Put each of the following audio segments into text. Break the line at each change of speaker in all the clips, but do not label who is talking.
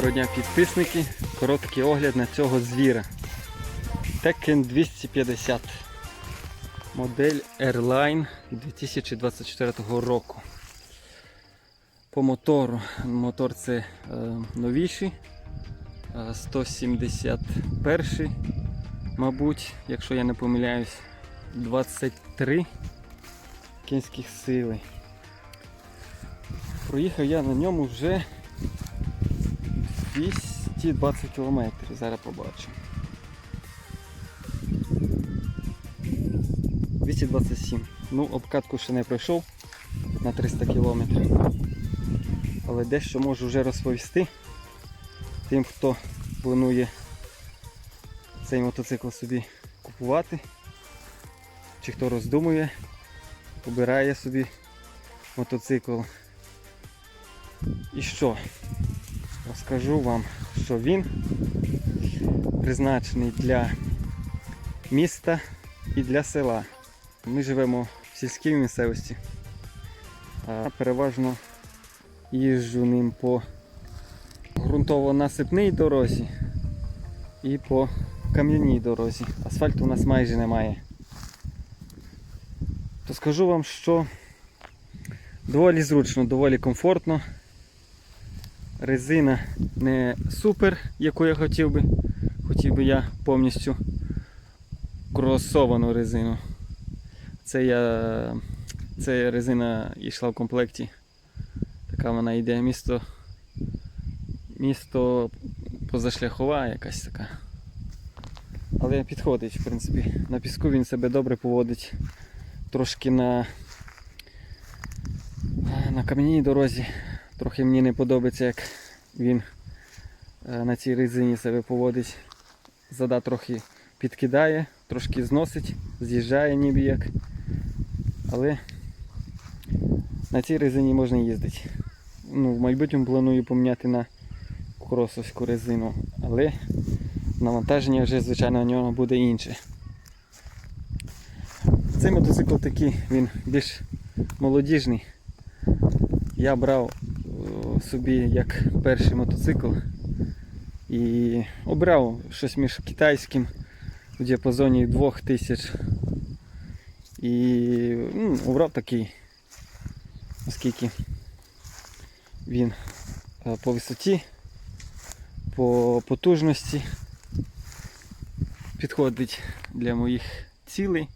Доброго дня підписники. Короткий огляд на цього звіра. Tekken 250. Модель Airline 2024 року. По мотору. Мотор це е, новіший. е, 171, мабуть, якщо я не помиляюсь, 23 кінських сили. Проїхав я на ньому вже 220 кілометрів, зараз побачимо. 227. Ну, обкатку ще не пройшов на 300 кілометрів. Але дещо можу вже розповісти тим, хто планує цей мотоцикл собі купувати, чи хто роздумує, обирає собі мотоцикл. І що? Розкажу вам, що він призначений для міста і для села. Ми живемо в сільській місцевості, а переважно їжджу ним по ґрунтово-насипній дорозі і по кам'яній дорозі. Асфальту у нас майже немає. То скажу вам, що доволі зручно, доволі комфортно. Резина не супер, яку я хотів би. Хотів би я повністю кросовану резину. Це я. Це резина йшла в комплекті. Така вона йде місто. Місто позашляхова якась така. Але підходить, в принципі. На піску він себе добре поводить. Трошки на, на кам'яній дорозі. Трохи мені не подобається, як він е, на цій резині себе поводить. Зада трохи підкидає, трошки зносить, з'їжджає ніби як. Але на цій резині можна їздити. Ну, в майбутньому планую поміняти на кросовську резину, але навантаження вже, звичайно, на нього буде інше. Цей мотоцикл такий, він більш молодіжний. Я брав собі як перший мотоцикл. І обрав щось між китайським в діапазоні 2000 і ну, обрав такий, оскільки він е, по висоті, по потужності підходить для моїх цілей,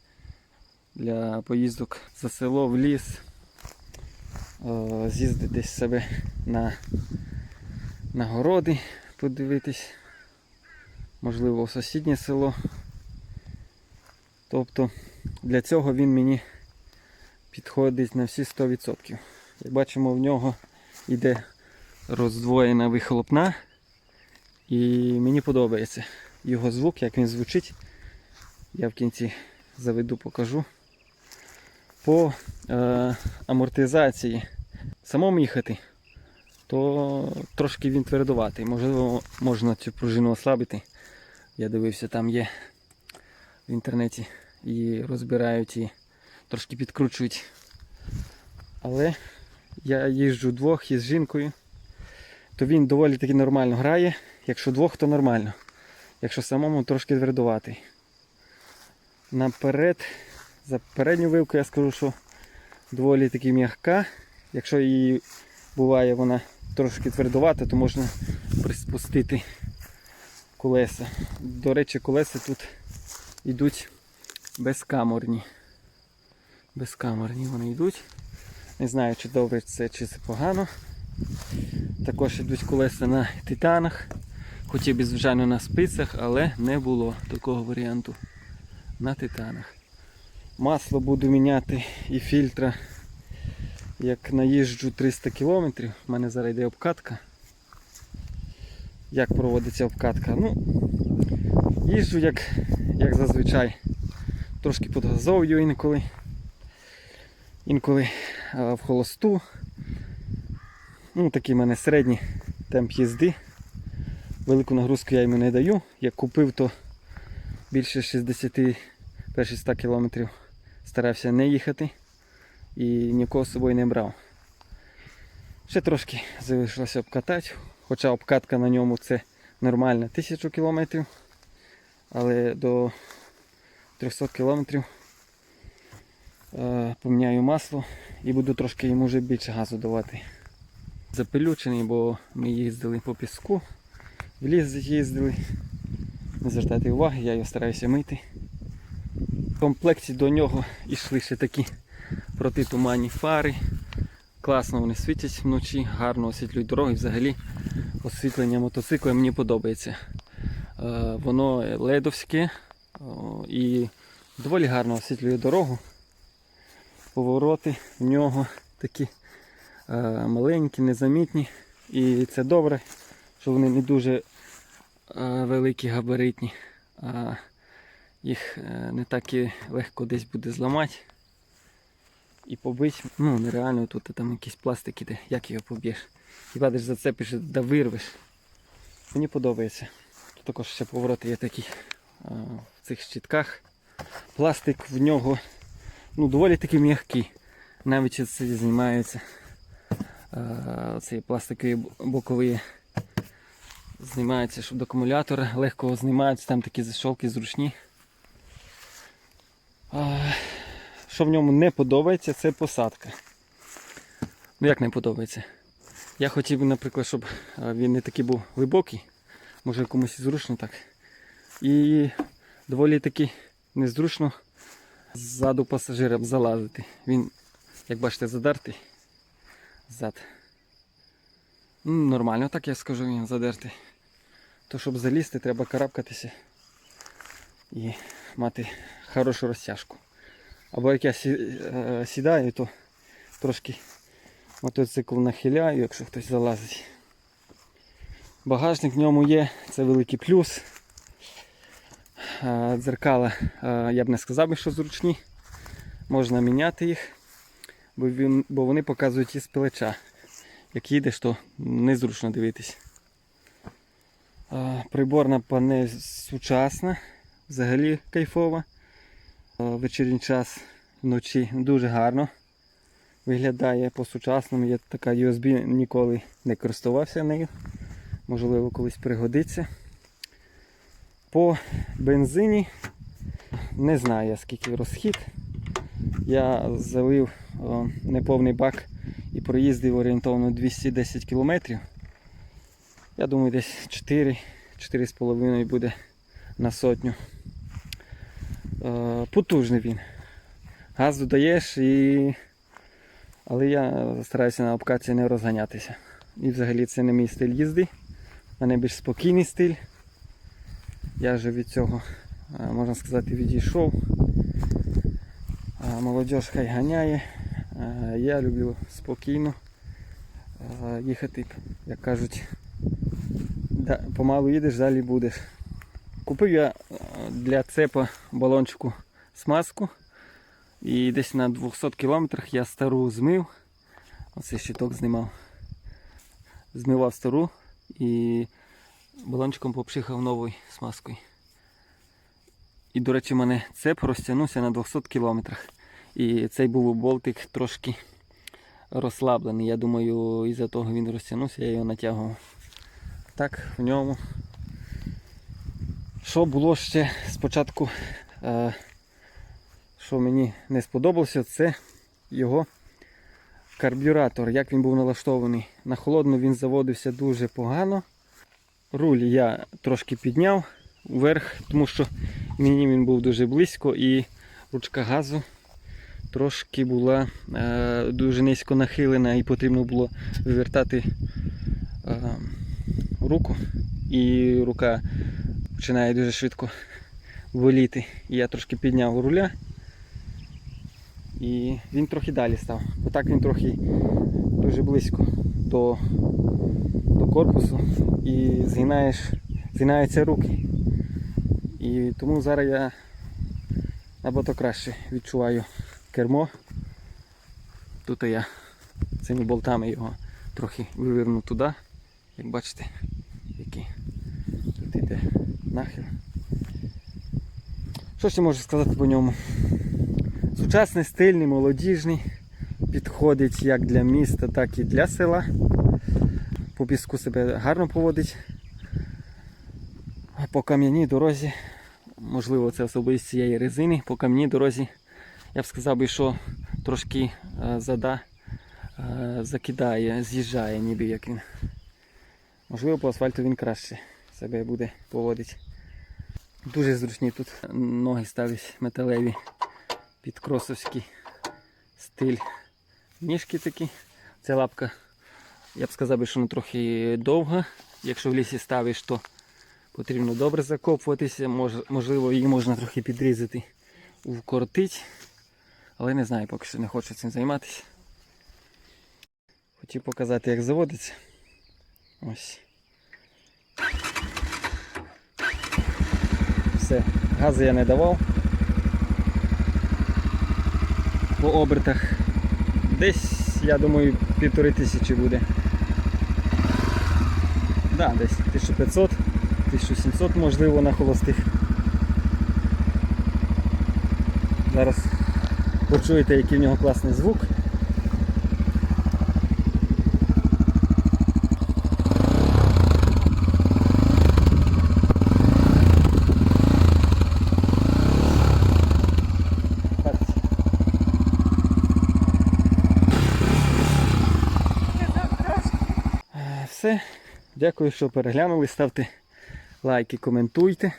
для поїздок за село в ліс е, з'їздити десь себе на, на городи, подивитись, можливо, в сусіднє село. Тобто для цього він мені підходить на всі 100%. Як бачимо, в нього йде роздвоєна вихлопна, і мені подобається його звук, як він звучить. Я в кінці заведу, покажу. По е, амортизації самому їхати, то трошки він твердуватий. Можливо, можна цю пружину ослабити. Я дивився, там є в інтернеті і розбирають і трошки підкручують. Але я їжджу двох із жінкою, то він доволі таки нормально грає. Якщо двох, то нормально. Якщо самому трошки твердуватий. Наперед, за передню вилку я скажу, що доволі таки м'яка. Якщо її буває вона трошки твердувата, то можна приспустити колеса. До речі, колеса тут йдуть безкаморні. Безкамерні вони йдуть. Не знаю, чи добре це, чи це погано. Також йдуть колеса на титанах. Хотів би, звичайно, на спицях, але не було такого варіанту на титанах. Масло буду міняти і фільтра. Як наїжджу 300 км, в мене зараз йде обкатка. Як проводиться обкатка? Ну, їжджу як, як зазвичай. Трошки подгазовую інколи. Інколи а, в холосту. Ну, такий в мене середній темп їзди. Велику нагрузку я йому не даю. Як купив, то більше 60 перші 100 кілометрів старався не їхати і нікого з собою не брав. Ще трошки залишилося обкатати хоча обкатка на ньому це нормальна 1000 км, але до 300 км е, поміняю масло і буду трошки йому вже більше газу давати. Запелючений, бо ми їздили по піску, в ліс їздили. Не звертайте уваги, я його стараюся мити. В комплекті до нього йшли ще такі протитуманні фари. Класно вони світять вночі, гарно освітлюють дороги. Взагалі освітлення мотоцикла мені подобається. Е, Воно ледовське і доволі гарно освітлює дорогу. Повороти в нього такі е, маленькі, незамітні. І це добре, що вони не дуже е, великі, габаритні, а їх не так і легко десь буде зламати. І побить, ну нереально тут там якийсь пластик іде, як його поб'єш. Хіба десь зацепиш да вирвеш. Мені подобається. Тут також ще повороти є такі а, в цих щитках. Пластик в нього ну, доволі таки м'який. Навіть це знімається. А, цей пластикові бокові знімається, щоб до акумулятора легко знімаються, там такі зашовки зручні. А, що в ньому не подобається, це посадка. Ну як не подобається? Я хотів би, наприклад, щоб він не такий був глибокий, може комусь зручно так. І доволі таки незручно ззаду пасажирам залазити. Він, як бачите, задертий ззад. Ну, нормально, так я скажу, він задертий. То щоб залізти, треба карабкатися і мати хорошу розтяжку. Або як я е, сідаю, то трошки мотоцикл нахиляю, якщо хтось залазить. Багажник в ньому є, це великий плюс. Е, Дзеркала, е, я б не сказав, що зручні. Можна міняти їх, бо, вони показують із плеча. Як їдеш, то незручно дивитись. Приборна панель сучасна, взагалі кайфова. Вечірній час вночі дуже гарно виглядає по-сучасному. Є така USB, ніколи не користувався нею. Можливо, колись пригодиться. По бензині не знаю скільки розхід. Я залив неповний бак і проїздив орієнтовно 210 км. Я думаю, десь 4 4,5 буде на сотню. Е, Потужний він. Газ додаєш і. Але я стараюся на обкатці не розганятися. І взагалі це не мій стиль їзди. У мене більш спокійний стиль. Я вже від цього, е, можна сказати, відійшов. Е, Молодіж хай ганяє. Я люблю спокійно їхати, як кажуть, помалу їдеш, далі будеш. Купив я для цепа балончику смазку. І десь на 200 кілометрах я стару змив. Оцей щиток знімав. Змивав стару і балончиком попшихав новою смазкою. І, до речі, в мене цеп розтягнувся на 200 кілометрах. І цей був болтик трошки розслаблений. Я думаю, із-за того він розтягнувся, я його натягував. Так, в ньому. Що було ще спочатку, е, що мені не сподобалося, це його карбюратор, як він був налаштований. На холодну він заводився дуже погано. Руль я трошки підняв вверх, тому що мені він був дуже близько і ручка газу трошки була е, дуже низько нахилена і потрібно було вивертати е, руку. І рука починає дуже швидко боліти. І я трошки підняв руля. І він трохи далі став. Отак він трохи дуже близько до, до корпусу і згинаєш, згинаються руки. І тому зараз я набагато краще відчуваю кермо. Тут я цими болтами його трохи виверну туди, як бачите, нахил. Що ще можу сказати по ньому? Сучасний, стильний, молодіжний, підходить як для міста, так і для села. по піску себе гарно поводить. По кам'яній дорозі, можливо, це особливість цієї резини, по кам'яній дорозі, я б сказав би, що трошки е, зада е, закидає, з'їжджає, ніби як він. Можливо, по асфальту він краще себе буде поводити. Дуже зручні тут ноги ставить металеві під кросовський стиль. Ніжки такі. Ця лапка, я б сказав, що вона трохи довга. Якщо в лісі ставиш, то потрібно добре закопуватися. Мож- можливо, її можна трохи підрізати, вкоротити. Але не знаю, поки що не хочу цим займатися. Хотів показати, як заводиться. Ось. Все, газу я не давав. По обертах. Десь, я думаю, півтори тисячі буде. Да, десь 1500, 1700 можливо на холостих. Зараз почуєте, який в нього класний звук. Бачите? Е, Все. Дякую, що переглянули. Ставте лайки, коментуйте,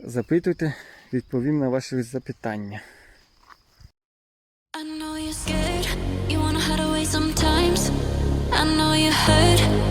запитуйте, відповім на ваші запитання.
I know you're scared, you wanna hide away sometimes. I know you hurt.